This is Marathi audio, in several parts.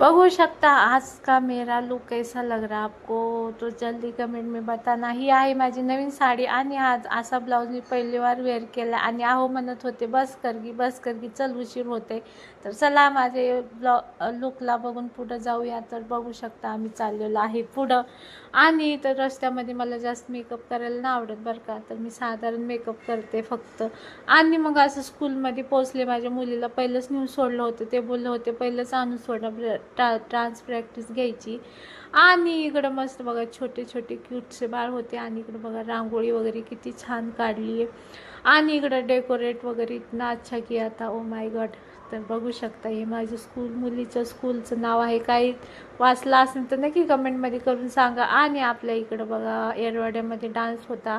बघू शकता आज का मेरा लुक कैसा लग रहा आपको? तो जल्दी कमेंट में बताना. ही आहे माझी नवीन साडी आणि आज असा ब्लाऊज मी पहिली वार वेअर केला आणि आहो म्हणत होते बस करगी बस करगी चल उशीर होते तर चला माझे ब्लाउ लुकला बघून पुढं जाऊया. तर बघू शकता आम्ही चाललेलो आहे पुढं. आणि तर रस्त्यामध्ये मला जास्त मेकअप करायला नाही आवडत बरं का. तर मी साधारण मेकअप करते फक्त. आणि मग असं स्कूलमध्ये पोचले माझ्या मुलीला पहिलंच नेऊन सोडलं होतं. ते बोलले होते पहिलंच आणून सोडा ट्रा ट्रान्स प्रॅक्टिस घ्यायची. आणि इकडं मस्त बघा छोटे छोटे क्यूटचे बाळ होते. आणि इकडं बघा रांगोळी वगैरे किती छान काढली आहे आणि इकडं डेकोरेट वगैरे इतना अच्छा की आता ओ माय गॉड तर बघू शकता हे माझ्या स्कूल मुलीचं स्कूलचं नाव आहे. काही वाचलं असेल तर नक्की कमेंटमध्ये करून सांगा. आणि आपल्या इकडं बघा येरवाड्यामध्ये डान्स होता.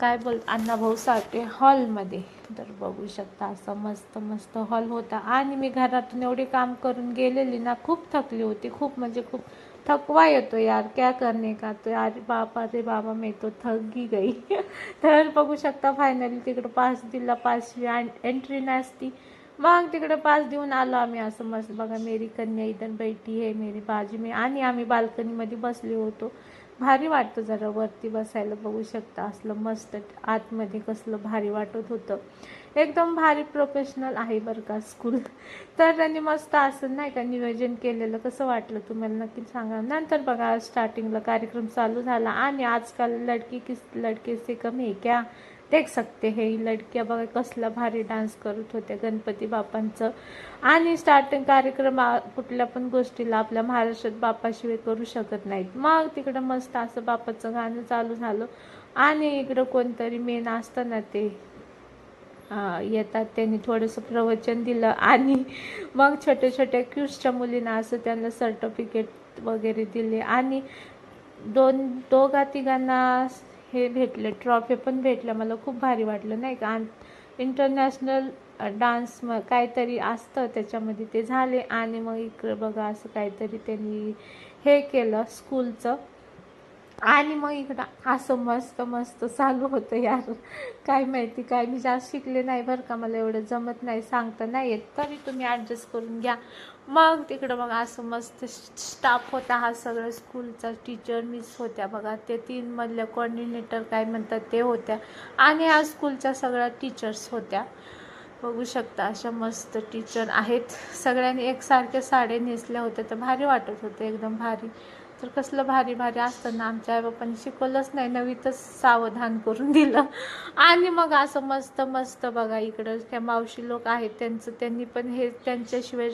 काय बोल अण्णाभाऊ साठे हॉलमध्ये. तर बघू शकता असं मस्त मस्त हॉल होता. आणि मी घरातून एवढे काम करून गेलेली ना खूप थकली होती. खूप म्हणजे खूप थकवा येतो यार. क्या करणे का तो अरे बाबा रे बाबा मी तो थकी गई. तर बघू शकता फायनली तिकडं पास दिला पाचवी एंट्री नसती. मग तिकडे पास देऊन आलो आम्ही असं मस्त. बघा मेरी कन्या इथं बैठी आहे मेरी बाजू मी. आणि आम्ही बाल्कनीमध्ये बसले होतो. भारी वाटतं जरा वरती बसायला बघू शकता. असलं मस्त आतमध्ये कसलं भारी वाटत होतं. एकदम भारी प्रोफेशनल आहे बरं का स्कूल तर त्यांनी मस्त असं नाही का नियोजन केलेलं. कसं वाटलं तुम्हाला नक्की सांगा. नंतर बघा स्टार्टिंगला कार्यक्रम चालू झाला आणि आजकाल लडकी किस लडके से कमी आहे क्या? देख सकते हे ही लडक्या बघा कसला भारी डान्स करत होत्या गणपती बापांचं आणि स्टार्टिंग कार्यक्रम कुठल्या पण गोष्टीला आपल्या महाराष्ट्रात बापाशिवाय करू शकत नाहीत. मग तिकडं मस्त असं बापाचं गाणं चालू झालं. आणि इकडं कोणतरी मेन असतं ना ते येतात. त्यांनी थोडंसं प्रवचन दिलं. आणि मग छोट्या छोट्या क्यूजच्या मुलींना असं त्यांना सर्टिफिकेट वगैरे दिले. आणि दोन दोघा तिघांना हे भेटले ट्रॉफी पण भेटल्या मला खूप भारी वाटलं नाही का? इंटरनॅशनल डान्स म काहीतरी असतं त्याच्यामध्ये ते झाले आणि मग इकडं बघा असं काहीतरी त्यांनी हे केलं स्कूलचं आणि मग इकडं असं मस्त मस्त चालू होतं यार. काय माहिती काय मी जास्त शिकले नाही बरं का मला एवढं जमत नाही सांगता नाही येत. तरी तुम्ही ॲडजस्ट करून घ्या. मग तिकडं बघा असं मस्त स्टाफ होता हा सगळं स्कूलचा टीचर मिस होत्या बघा. ते तीन मधल्या कोऑर्डिनेटर काय म्हणतात ते होत्या. आणि ह्या स्कूलच्या सगळ्या टीचर्स होत्या. बघू शकता अशा मस्त टीचर आहेत. सगळ्यांनी एकसारख्या साड्या नेसल्या होत्या तर भारी वाटत होतं एकदम भारी. तर कसलं भारी भारी असतं ना आमच्या आईबापांनी शिकवलंच नाही. नवीतच सावधान करून दिलं. आणि मग असं मस्त मस्त बघा इकडं त्या मावशी लोक आहेत त्यांचं त्यांनी पण हे त्यांच्याशिवाय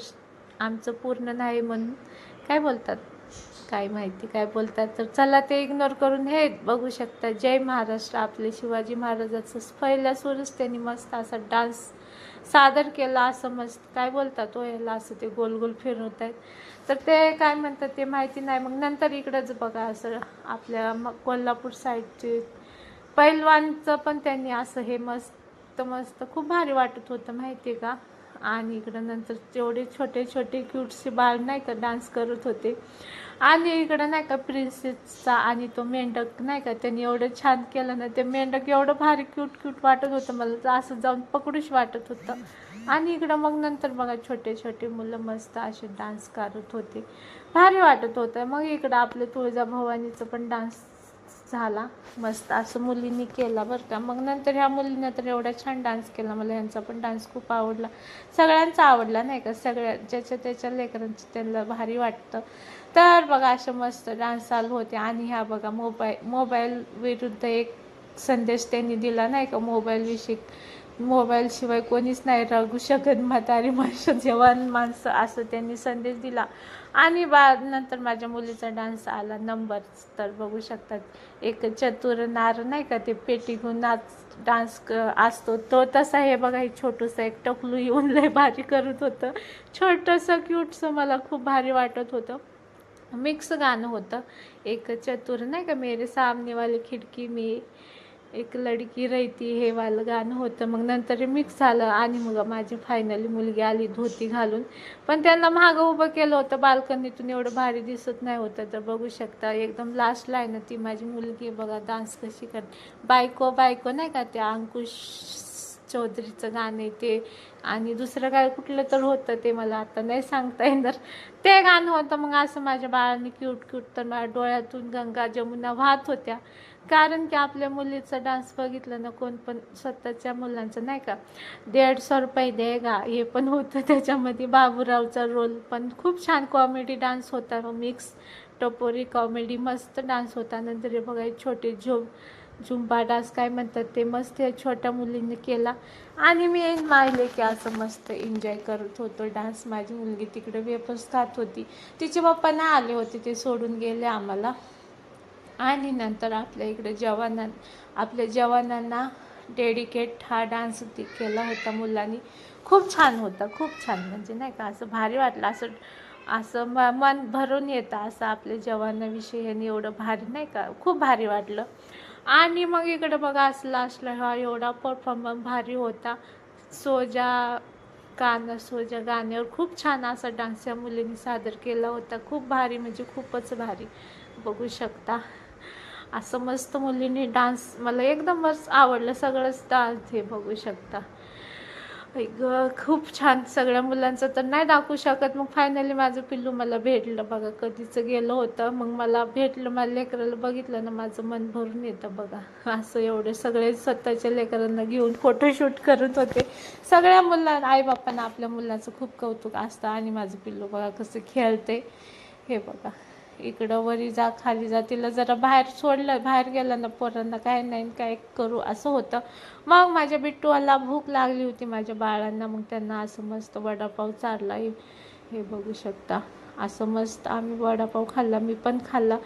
आमचं पूर्ण नाही म्हणून. काय बोलतात? काय माहिती काय बोलतात तर चला ते इग्नोर करून हे बघू शकता. जय महाराष्ट्र. आपले शिवाजी महाराजाचं पहिल्या सुरूच त्यांनी मस्त असा डान्स सादर केला असं मस्त. काय बोलतात ओ याला असं ते गोल गोल फिरवत आहेत. तर ते काय म्हणतात ते माहिती नाही. मग नंतर इकडंच बघा असं आपल्या मग कोल्हापूर साईडचे पैलवानचं पण त्यांनी असं हे मस्त मस्त खूप भारी वाटत होतं. माहिती आहे का? आणि इकडं नंतर तेवढे छोटे छोटे क्यूटचे बाळ नाही का डान्स करत होते. आणि इकडं नाही का प्रिन्सेसचा आणि तो मेंढक नाही का त्यांनी एवढं छान केलं ना ते मेंढक एवढं भारी क्यूट क्यूट वाटत होतं मला तर असं जाऊन पकडूश वाटत होतं. आणि इकडं मग नंतर बघा छोटे छोटे मुलं मस्त असे डान्स करत होते. भारी वाटत होतं. मग इकडं आपलं तुळजाभवानीचं पण डान्स झाला. मस्त असं मुलींनी केला बरं का. मग नंतर ह्या मुलीनं तर एवढा छान डान्स केला. मला ह्यांचा पण डान्स खूप आवडला. सगळ्यांचा आवडला नाही का? सगळ्या ज्याच्या त्याच्या लेकरांचं त्यांना भारी वाटतं. तर बघा असं मस्त डान्स चालू होते. आणि ह्या बघा मोबाईल मोबाईल विरुद्ध एक संदेश त्यांनी दिला नाही का? मोबाईलविषयी. मोबाईलशिवाय कोणीच नाही रागू शकत. म्हातारी माणसं जवान माणसं असं त्यांनी संदेश दिला. आणि बा नंतर माझ्या मुलीचा डान्स आला. नंबर तर बघू शकतात. एक चतुर नार नाही का ते पेटी घेऊन नाच डान्स क असतो. तो तसा हे बघा हे छोटंसं एक टकलू येऊन लय भारी करत होतं. छोटंसं क्यूटसं मला खूप भारी वाटत होतं. मिक्स गाणं होतं. एक चतुर नाही का मेरे सामने वाली खिडकी मी एक लडकी रहती हे वालं गाणं होतं. मग नंतर मिक्स झालं आणि मग माझी फायनली मुलगी आली धोती घालून. पण त्यांना मागं उभं केलं होतं. बाल्कनीतून एवढं भारी दिसत नाही होतं. तर बघू शकता एकदम लास्टला आहे ना ती माझी मुलगी बघा डान्स कशी करते बायको बायको नाही का त्या अंकुश चौधरीचं गाणं आहे ते. आणि दुसरं काय कुठलं तर होतं ते मला आता नाही सांगता येणार. ते गाणं होतं. मग असं माझ्या बाळाने क्यूट क्यूट तर माझ्या डोळ्यातून गंगा जमुना वाहत होत्या. कारण की आपल्या मुलीचा डान्स बघितलं ना कोण पण स्वतःच्या मुलांचं नाही का? डेढ़ सौ रुपये देगा हे पण होतं. त्याच्यामध्ये बाबूरावचा रोल पण खूप छान कॉमेडी डान्स होता. हो, मिक्स टपोरी कॉमेडी मस्त डान्स होता. नंतर बघा छोटे झुम झुंबा डान्स काय म्हणतात ते मस्त या छोट्या मुलींनी केला. आणि मी माहिले की असं मस्त एन्जॉय करत होतो डान्स माझी मुलगी तिकडे वेपस खात होती. तिचे पप्पा नाही आले होते ते सोडून गेले आम्हाला. आणि नंतर आपल्या इकडे जवानां आपल्या जवानांना डेडिकेट हा डान्स ती केला होता मुलांनी. खूप छान होता खूप छान. म्हणजे नाही का असं भारी वाटलं असं असं म मन भरून येतं असं आपल्या जवानाविषयी यांनी एवढं भारी नाही का खूप भारी वाटलं. आणि मग इकडं बघा असं लास्टला हा एवढा परफॉर्मन्स भारी होता. सोजा गाणं सोजा गाण्यावर खूप छान असा डान्स या मुलींनी सादर केला होता. खूप भारी म्हणजे खूपच भारी. बघू शकता. असं मस्त मुलींनी डान्स मला एकदमच आवडलं सगळंच डान्स हे बघू शकता. ग खूप छान. सगळ्या मुलांचं तर नाही दाखवू शकत. मग फायनली माझं पिल्लू मला भेटलं. बघा कधीचं गेलं होतं मग मला भेटलं. मला लेकराला बघितलं ना माझं मन भरून येतं बघा. असं एवढे सगळे स्वतःच्या लेकरांना घेऊन फोटोशूट करत होते. सगळ्या मुलांना आईबापांना आपल्या मुलाचं खूप कौतुक असतं. आणि माझं पिल्लू बघा कसं खेळते. हे बघा. इकडं वरी जा खाली जा तिला जरा बाहेर सोडलं बाहेर गेलं ना पोरांना काय नाही काय करू असं होतं. मग माझ्या बिट्टूला भूक लागली होती माझ्या बाळांना मग त्यांना असं मस्त वडापाव चारला हे हे बघू शकता. असं मस्त आम्ही वडापाव खाल्ला मी पण खाल्ला.